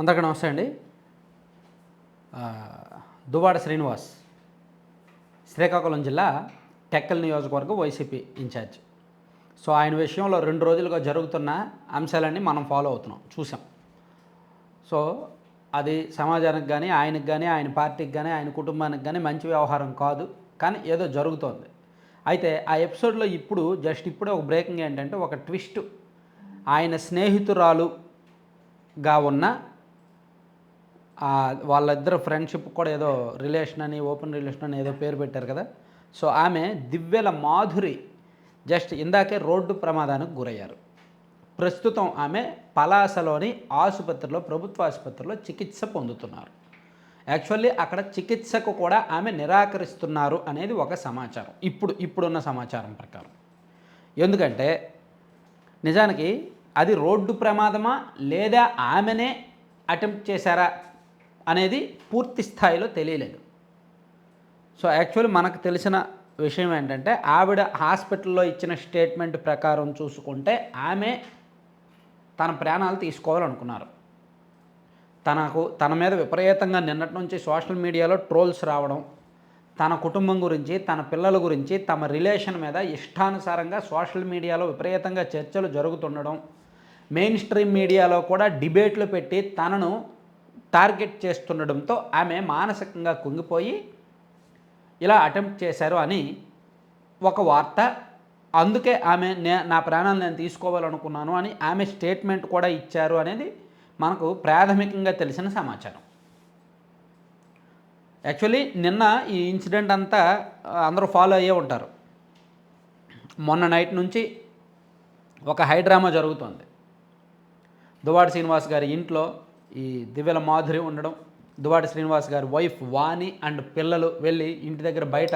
అందరికీ నమస్తే అండి. దువాడ శ్రీనివాస్ శ్రీకాకుళం జిల్లా టెక్కల్ నియోజకవర్గం వైసీపీ ఇన్ఛార్జ్. సో ఆయన విషయంలో రెండు రోజులుగా జరుగుతున్న అంశాలన్నీ మనం ఫాలో అవుతున్నాం చూసాం. సో అది సమాజానికి కానీ ఆయనకు కానీ ఆయన పార్టీకి కానీ ఆయన కుటుంబానికి కానీ మంచి వ్యవహారం కాదు కానీ ఏదో జరుగుతోంది. అయితే ఆ ఎపిసోడ్లో ఇప్పుడు జస్ట్ ఇప్పుడే ఒక బ్రేకింగ్ ఏంటంటే ఒక ట్విస్ట్. ఆయన స్నేహితురాలుగా ఉన్న వాళ్ళిద్దరు ఫ్రెండ్షిప్ కూడా ఏదో రిలేషన్ అని ఓపెన్ రిలేషన్ అని ఏదో పేరు పెట్టారు కదా. సో ఆమె దివ్యల మాధురి జస్ట్ ఇందాకే రోడ్డు ప్రమాదానికి గురయ్యారు. ప్రస్తుతం ఆమె పలాసలోని ఆసుపత్రిలో ప్రభుత్వ ఆసుపత్రిలో చికిత్స పొందుతున్నారు. యాక్చువల్లీ అక్కడ చికిత్సకు కూడా ఆమె నిరాకరిస్తున్నారు అనేది ఒక సమాచారం. ఇప్పుడు ఇప్పుడున్న సమాచారం ప్రకారం. ఎందుకంటే నిజానికి అది రోడ్డు ప్రమాదమా లేదా ఆమెనే అటెంప్ట్ చేశారా అనేది పూర్తి స్థాయిలో తెలియలేదు. సో యాక్చువల్లీ మనకు తెలిసిన విషయం ఏంటంటే ఆవిడ హాస్పిటల్లో ఇచ్చిన స్టేట్మెంట్ ప్రకారం చూసుకుంటే ఆమె తన ప్రాణాలు తీసుకోవాలనుకున్నారు. తనకు తన మీద విపరీతంగా నిన్నటి నుంచి సోషల్ మీడియాలో ట్రోల్స్ రావడం తన కుటుంబం గురించి తన పిల్లల గురించి తమ రిలేషన్ మీద ఇష్టానుసారంగా సోషల్ మీడియాలో విపరీతంగా చర్చలు జరుగుతుండడం మెయిన్ స్ట్రీమ్ మీడియాలో కూడా డిబేట్లు పెట్టి తనను టార్గెట్ చేస్తుండడంతో ఆమె మానసికంగా కుంగిపోయి ఇలా అటెంప్ట్ చేశారు అని ఒక వార్త. అందుకే ఆమె నే నా ప్రాణాలు నేను తీసుకోవాలనుకున్నాను అని ఆమె స్టేట్మెంట్ కూడా ఇచ్చారు అనేది మనకు ప్రాథమికంగా తెలిసిన సమాచారం. యాక్చువల్లీ నిన్న ఈ ఇన్సిడెంట్ అంతా అందరూ ఫాలో అయ్యే ఉంటారు. మొన్న నైట్ నుంచి ఒక హైడ్రామా జరుగుతోంది. దువాడి శ్రీనివాస్ గారి ఇంట్లో ఈ దివ్యల మాధురి ఉండడం దువాటి శ్రీనివాస్ గారి వైఫ్ వాణి అండ్ పిల్లలు వెళ్ళి ఇంటి దగ్గర బయట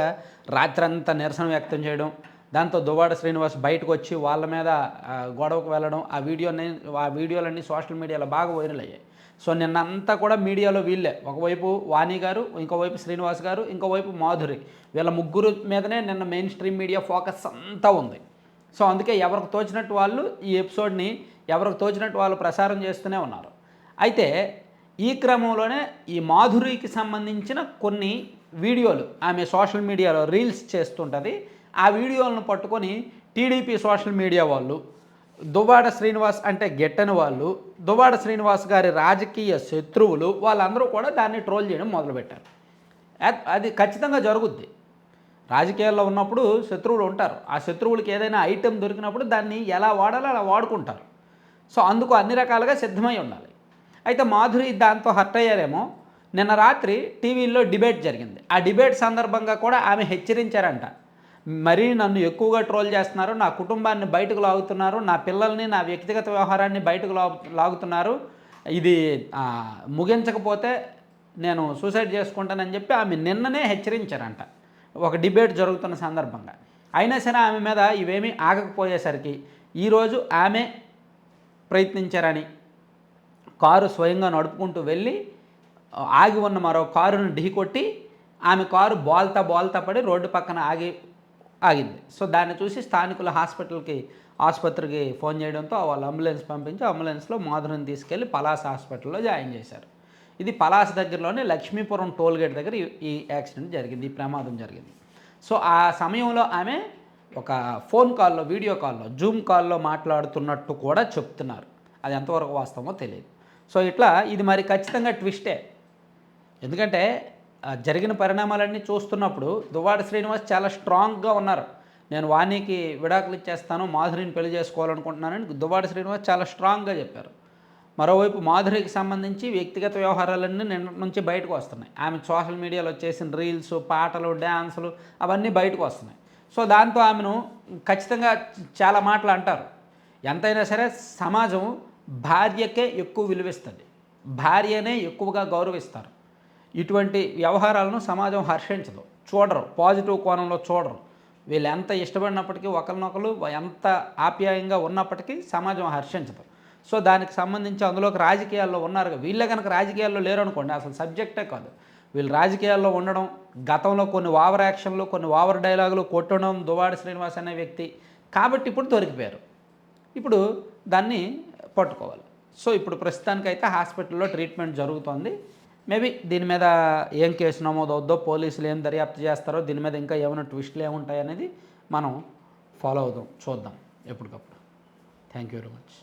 రాత్రంతా నిరసన వ్యక్తం చేయడం దాంతో దువాడ శ్రీనివాస్ బయటకు వచ్చి వాళ్ళ మీద గొడవకు వెళ్ళడం ఆ వీడియోని ఆ వీడియోలన్నీ సోషల్ మీడియాలో బాగా వైరల్ అయ్యాయి. సో నిన్నంతా కూడా మీడియాలో వీళ్ళే. ఒకవైపు వాణి గారు ఇంకోవైపు శ్రీనివాస్ గారు ఇంకోవైపు మాధురి. వీళ్ళ ముగ్గురు మీదనే నిన్న మెయిన్ స్ట్రీమ్ మీడియా ఫోకస్ అంతా ఉంది. సో అందుకే ఎవరికి తోచినట్టు వాళ్ళు ఈ ఎపిసోడ్ని ఎవరికి తోచినట్టు వాళ్ళు ప్రసారం చేస్తూనే ఉన్నారు. అయితే ఈ క్రమంలోనే ఈ మాధురికి సంబంధించిన కొన్ని వీడియోలు ఆమె సోషల్ మీడియాలో రీల్స్ చేస్తుంటుంది. ఆ వీడియోలను పట్టుకొని టీడీపీ సోషల్ మీడియా వాళ్ళు దువ్వాడ శ్రీనివాస్ అంటే గెట్టని వాళ్ళు దువ్వాడ శ్రీనివాస్ గారి రాజకీయ శత్రువులు వాళ్ళందరూ కూడా దాన్ని ట్రోల్ చేయడం మొదలుపెట్టారు. అది ఖచ్చితంగా జరుగుద్ది. రాజకీయాల్లో ఉన్నప్పుడు శత్రువులు ఉంటారు. ఆ శత్రువులకి ఏదైనా ఐటెం దొరికినప్పుడు దాన్ని ఎలా వాడాలో అలా వాడుకుంటారు. సో అందుకు అన్ని రకాలుగా సిద్ధమై ఉండాలి. అయితే మాధురి దాంతో హర్ట్ అయ్యారేమో. నిన్న రాత్రి టీవీలో డిబేట్ జరిగింది. ఆ డిబేట్ సందర్భంగా కూడా ఆమె హెచ్చరించారంట. మరీ నన్ను ఎక్కువగా ట్రోల్ చేస్తున్నారు నా కుటుంబాన్ని బయటకు లాగుతున్నారు నా పిల్లల్ని నా వ్యక్తిగత వ్యవహారాన్ని బయటకు లాగు లాగుతున్నారు. ఇది ముగించకపోతే నేను సూసైడ్ చేసుకుంటానని చెప్పి ఆమె నిన్ననే హెచ్చరించారంట. ఒక డిబేట్ జరుగుతున్న సందర్భంగా. అయినా సరే ఆమె మీద ఇవేమీ ఆగకపోయేసరికి ఈరోజు ఆమె ప్రయత్నించారని కారు స్వయంగా నడుపుకుంటూ వెళ్ళి ఆగి ఉన్న మరో కారును ఢీకొట్టి ఆమె కారు బోల్తా బోల్తా పడి రోడ్డు పక్కన ఆగి ఆగింది. సో దాన్ని చూసి స్థానికుల హాస్పిటల్కి ఆసుపత్రికి ఫోన్ చేయడంతో వాళ్ళు అంబులెన్స్ పంపించి అంబులెన్స్లో మాధురిని తీసుకెళ్ళి పలాస హాస్పిటల్లో జాయిన్ చేశారు. ఇది పలాస దగ్గరలోనే లక్ష్మీపురం టోల్ గేట్ దగ్గర ఈ- ఈ యాక్సిడెంట్ జరిగింది ఈ ప్రమాదం జరిగింది. సో ఆ సమయంలో ఆమె ఒక ఫోన్ కాల్లో వీడియో కాల్లో జూమ్ కాల్లో మాట్లాడుతున్నట్టు కూడా చెప్తున్నారు. అది ఎంతవరకు వాస్తవమో తెలియదు. సో ఇట్లా ఇది మరి ఖచ్చితంగా ట్విస్టే. ఎందుకంటే జరిగిన పరిణామాలన్నీ చూస్తున్నప్పుడు దువ్వాడ శ్రీనివాస్ చాలా స్ట్రాంగ్గా ఉన్నారు. నేను వాణికి విడాకులు ఇచ్చేస్తాను మాధురిని పెళ్ళి చేసుకోవాలనుకుంటున్నానని దువ్వాడ శ్రీనివాస్ చాలా స్ట్రాంగ్గా చెప్పారు. మరోవైపు మాధురికి సంబంధించి వ్యక్తిగత వ్యవహారాలన్నీ నిన్న నుంచి బయటకు వస్తున్నాయి. ఆమె సోషల్ మీడియాలో చేసిన రీల్స్ పాటలు డ్యాన్సులు అవన్నీ బయటకు వస్తున్నాయి. సో దాంతో ఆమెను ఖచ్చితంగా చాలా మాటలు అంటారు. ఎంతైనా సరే సమాజం భార్యకే ఎక్కువ విలువిస్తుంది. భార్యనే ఎక్కువగా గౌరవిస్తారు. ఇటువంటి వ్యవహారాలను సమాజం హర్షించదు. చూడరు. పాజిటివ్ కోణంలో చూడరు. వీళ్ళు ఎంత ఇష్టపడినప్పటికీ ఒకరినొకరు ఎంత ఆప్యాయంగా ఉన్నప్పటికీ సమాజం హర్షించదు. సో దానికి సంబంధించి అందులోకి రాజకీయాల్లో ఉన్నారు వీళ్ళే కనుక రాజకీయాల్లో లేరు అనుకోండి అసలు సబ్జెక్టే కాదు. వీళ్ళు రాజకీయాల్లో ఉండడం గతంలో కొన్ని ఓవర్ యాక్షన్లు కొన్ని ఓవర్ డైలాగులు కొట్టడం దువాడి శ్రీనివాస్ అనే వ్యక్తి కాబట్టి ఇప్పుడు దొరికిపోయారు. ఇప్పుడు దాన్ని పట్టుకోవాలి. సో ఇప్పుడు ప్రస్తుతానికైతే హాస్పిటల్లో ట్రీట్మెంట్ జరుగుతోంది. మేబీ దీని మీద ఏం కేసు నమోదవుద్దో పోలీసులు ఏం దర్యాప్తు చేస్తారో దీని మీద ఇంకా ఏమైనా ట్విస్టులు ఏముంటాయనేది మనం ఫాలో అవుదాం చూద్దాం ఎప్పటికప్పుడు. Thank you very much.